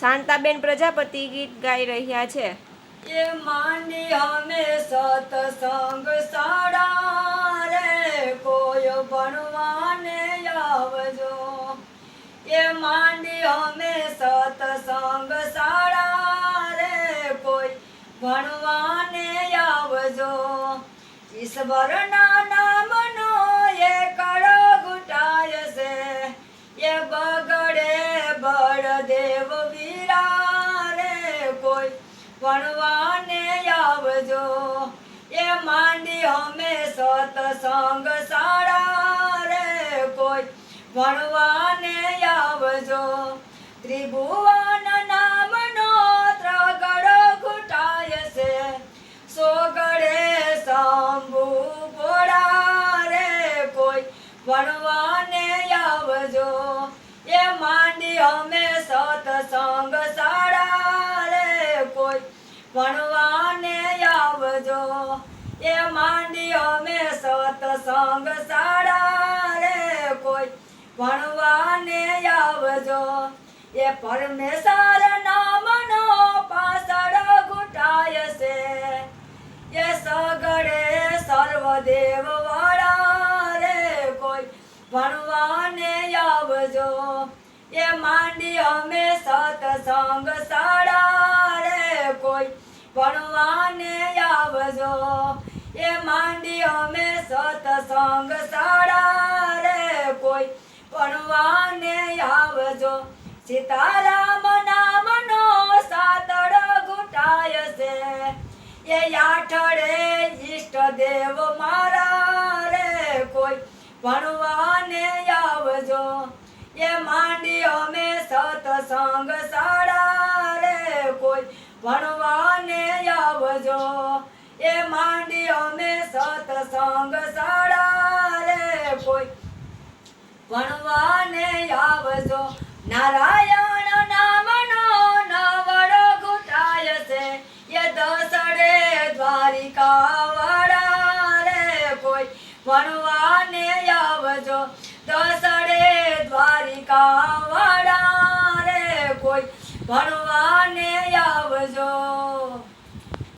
શાંતાબેન પ્રજાપતિ ગીત ગાઈ રહ્યા છે. એ માંડી અમે સતસંગ સાડા રે, કોઈ ભણવાને આવજો. એ માંડી અમે સતસંગ સાડા રે, કોઈ ભણવાને આવજો. ઈશ્વરના નામનો એ કળો ઘૂંટાય છે. એ બગડે બળદેવ ભણવાને આવજો. એ માંડી અમે સતસંગ સારા રે કોઈ. ભણવાને આવજો. ત્રિભુવન નામનો ત્રગડ ઘૂંટાય છે. સોગડે શંભુ ભોળા રે કોઈ. ભણવાને આવજો. એ માંડી અમે ભણવાને આવજો. એ માંડી મે સતસંગ શાળા રે કોઈ. ભણવાને આવજો. એ પરમેશ્વર નામનો પાછળ ઘૂંટાય છે. એ સગડે સર્વદેવ વાળા રે કોઈ. ભણવાને આવજો. એ માંડી અમે સતસંગ શાળા અમે સતસંગ સાડા રે કોઈ. ભણવાને આવજો. સીતારામ નામનો સાતડ ઘૂંટાય છે. એ આઠડે ઈષ્ટ દેવ મારા રે કોઈ. ભણવાને આવજો. એ માંડી અમે સતસંગ સાડા રે કોઈ. ભણવાને આવજો. એ માંડી સતસંગ સડાલે કોઈ. ભણવાને આવજો. નારાયણ નામનો નવડો ઘૂંટાય છે. એ દસડે દ્વારિકા વડાલે કોઈ. ભણવાને આવજો. દસડે દ્વારિકા વડાલે કોઈ ભણવા